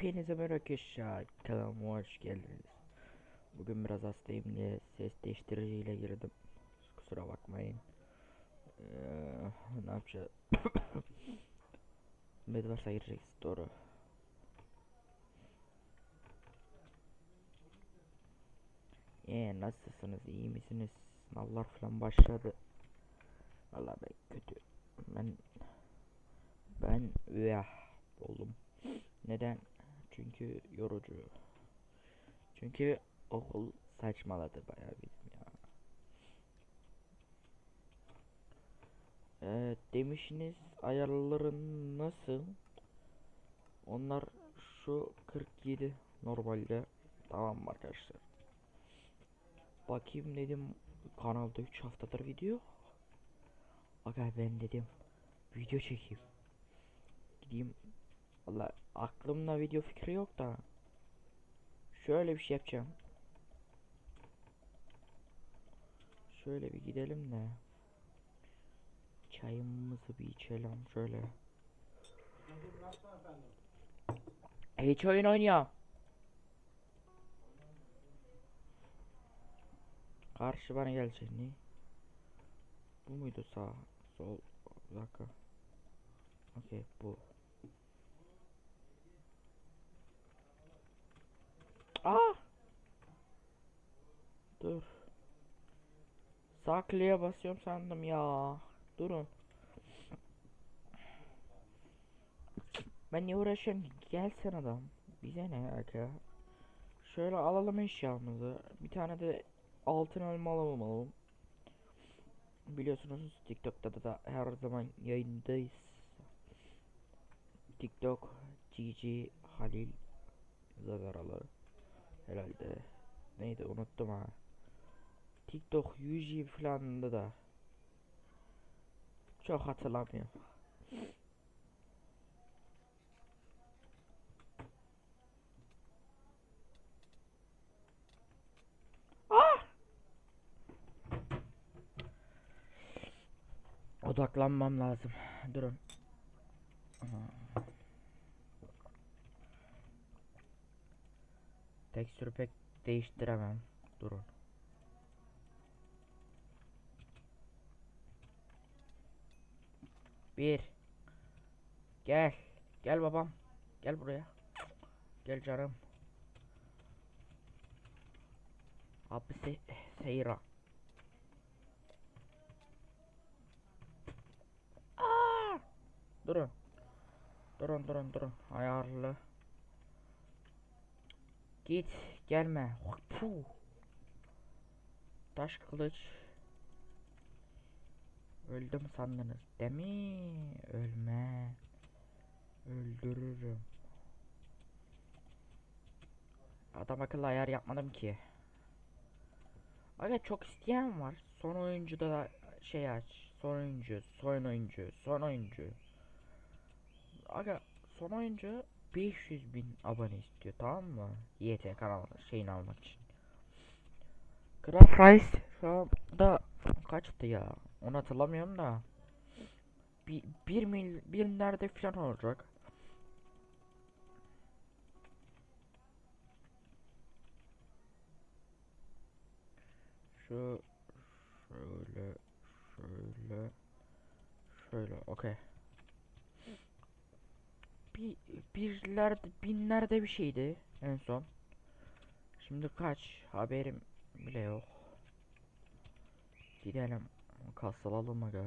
Hepinize merhaba arkadaşlar. Kanalıma hoş geldiniz. Bugün biraz hastayım diye ses değiştiriciyle girdim. Kusura bakmayın. Ee, ne yapacağız? Bedwars'a gireceğiz doğru. Ee, nasılsınız? iyi misiniz? Sınavlar falan başladı. Vallahi ben kötü. Ben ben üyah oldum. Neden? Çünkü yorucu. Çünkü okul saçmaladı bayağı bizim ya. Ee, demişsiniz ayarların nasıl? Onlar şu 47 normalde. Tamam mı arkadaşlar? Bakayım dedim kanalda 3 haftadır video. Aga ben dedim video çekeyim. Gideyim Valla aklımda video fikri yok da. Şöyle bir şey yapacağım. Şöyle bir gidelim de. Çayımızı bir içelim şöyle. Hiç oyun oynuyor. Karşı bana gelecek ne? Bu muydu sağ? Sol. Bir dakika. Okey bu Aa! Dur. Saklıya basıyorum sandım ya. Durun. Ben niye uğraşıyorum ki? Gelsin adam. Bize ne aga? Şöyle alalım eşyamızı. Bir tane de altın elma alalım alalım. Biliyorsunuz TikTok'ta da, da her zaman yayındayız. TikTok GG Halil Zagaralı herhalde. Neydi unuttum ha. TikTok UG falanında da çok hatırlamıyorum. Ah! Odaklanmam lazım. Durun. Aha. Tekstürü pek değiştiremem. Durun. Bir. Gel. Gel babam. Gel buraya. Gel canım. Abi se seyra. Aa! Durun. Durun durun durun. Ayarlı. Git gelme. Taş kılıç. Öldüm sandınız değil mi? Ölme. Öldürürüm. Adam akıllı ayar yapmadım ki. Aga çok isteyen var. Son oyuncuda da şey aç. Son oyuncu, son oyuncu, son oyuncu. Aga son oyuncu 500 bin abone istiyor tamam mı? YT kanalı şeyini almak için. Craft Rice şu anda kaçtı ya? Onu hatırlamıyorum da. Bir, bir mil, nerede falan olacak. Şu şöyle şöyle şöyle okey bir birlerde binlerde bir şeydi en son. Şimdi kaç haberim bile yok. Gidelim kasalalım aga.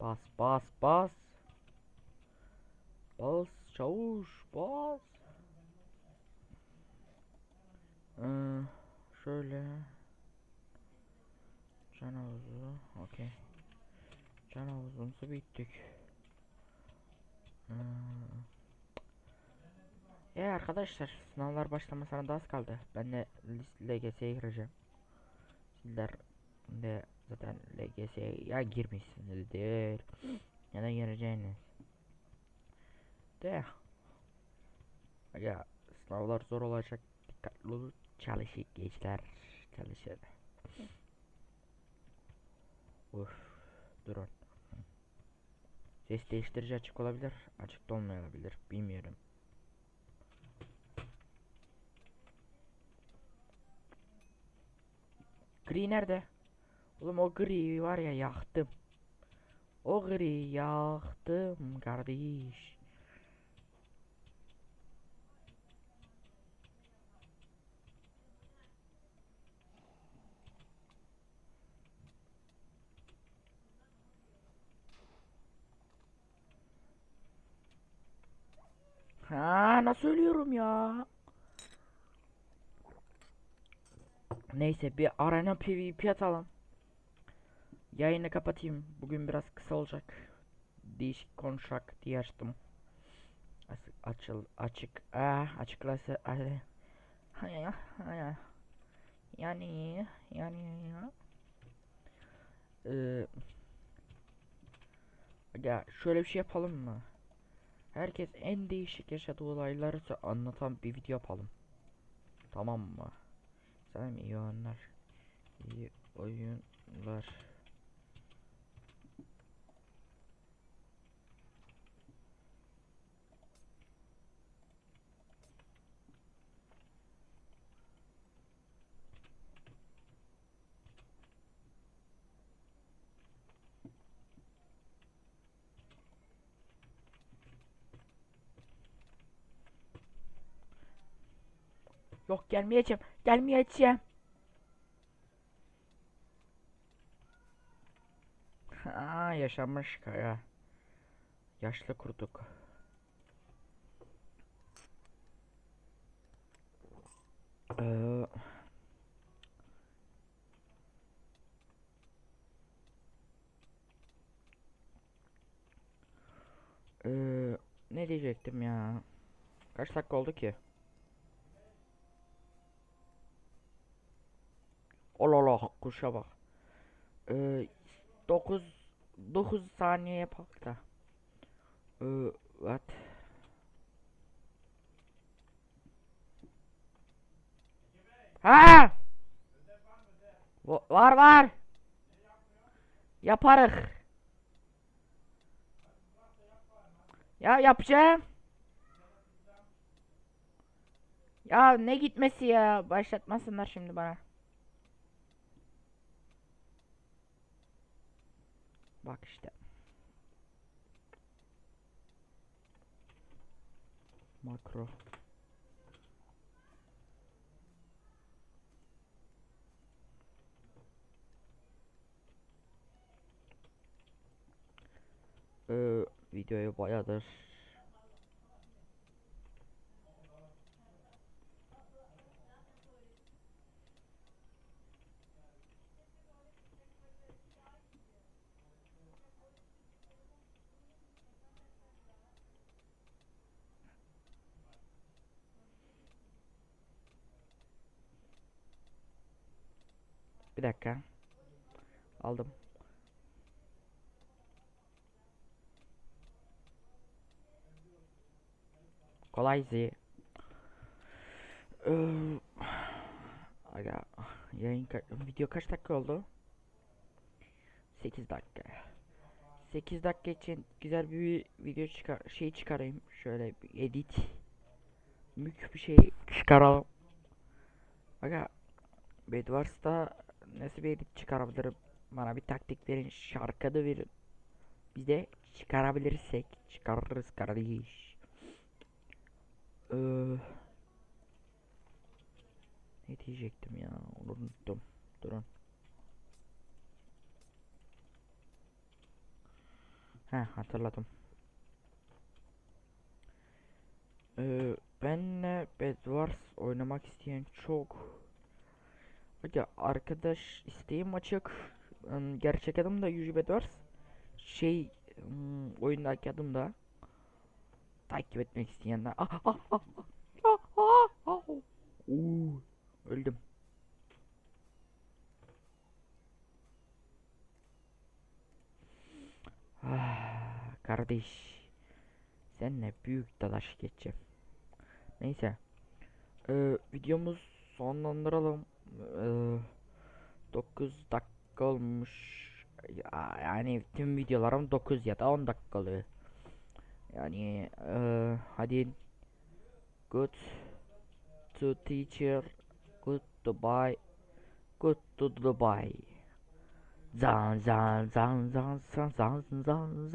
Bas bas bas. Bas çavuş bas. Ee, şöyle Can havuzu. Okey. Can havuzumuzu bittik. Hmm. E arkadaşlar sınavlar başlamasına da az kaldı. Ben de LGS'ye gireceğim. Sizler de zaten LGS'ye ya girmişsinizdir ya da gireceğiniz. De ya sınavlar zor olacak. Dikkatli olun. Çalışın gençler. Çalışın. Uf. Drone. Ses değiştirici açık olabilir, açık da olmayabilir. Bilmiyorum. Gri nerede? Oğlum o gri var ya yaktım. O gri yaktım kardeş. Ha nasıl ölüyorum ya? Neyse bir arena PvP atalım. Yayını kapatayım. Bugün biraz kısa olacak. Değişik konuşak diye açtım. Açıl açık. Ah açıklası. haya. Yani yani ya. Ee, ya şöyle bir şey yapalım mı? Herkes en değişik yaşadığı olayları anlatan bir video yapalım. Tamam mı? Sen iyi oyunlar. İyi oyunlar. Yok gelmeyeceğim. Gelmeyeceğim. Ha yaşanmış kaya. Yaşlı kurduk. Ee, Ee, ne diyecektim ya? Kaç dakika oldu ki? Allah kuşa bak. Ee, 9 9 saniye da. Ee, what? Ha! Va- Var var. Yaparız. Ya yapacağım. Ya ne gitmesi ya? Başlatmasınlar şimdi bana. Bak işte. Makro. Ee, videoyu bayağıdır dakika. Aldım. Kolay Z. Ee, aga, yayın ka- video kaç dakika oldu? 8 dakika. 8 dakika için güzel bir video çıkar şey çıkarayım. Şöyle bir edit. Mük bir şey çıkaralım. Aga Bedwars'ta nasıl bir edit çıkarabilirim? Bana bir taktik verin, şarkı da verin. Biz de çıkarabilirsek çıkarırız kardeş. Ee, ne diyecektim ya? Onu unuttum. Durun. He hatırladım. Ee, benle Bedwars oynamak isteyen çok Hadi arkadaş isteğim açık. Gerçek adım da Yuji Bedwars. Şey oyundaki adım da takip etmek isteyenler. Ah, ah, ah, öldüm. Ah, kardeş. Seninle büyük dalaş geçeceğim. Neyse. Ee, videomuz sonlandıralım. Ee, 9 dakika olmuş. Ya- Yani tüm videolarım 9 ya da 10 dakika oluyor. Yani eee, hadi good to teacher good to buy good to Dubai. Zan zan zan zan zan zan zan zan